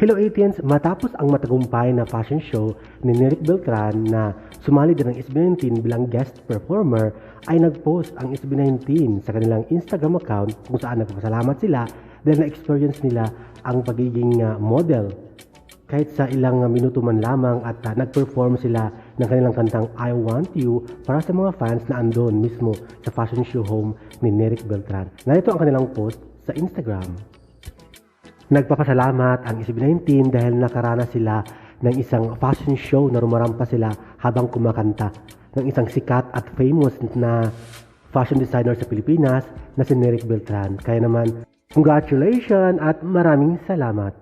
Hello Atians, matapos ang matagumpay na fashion show ni Neric Beltran na sumali din ng SB19 bilang guest performer ay nag-post ang SB19 sa kanilang Instagram account kung saan nagpapasalamat sila dahil na-experience nila ang pagiging uh, model kahit sa ilang uh, minuto man lamang at uh, nag-perform sila ng kanilang kantang I Want You para sa mga fans na andon mismo sa fashion show home ni Neric Beltran. Narito ang kanilang post sa Instagram. Nagpapasalamat ang SB19 dahil nakaranas sila ng isang fashion show na rumarampa sila habang kumakanta ng isang sikat at famous na fashion designer sa Pilipinas na si Neric Beltran. Kaya naman, congratulations at maraming salamat.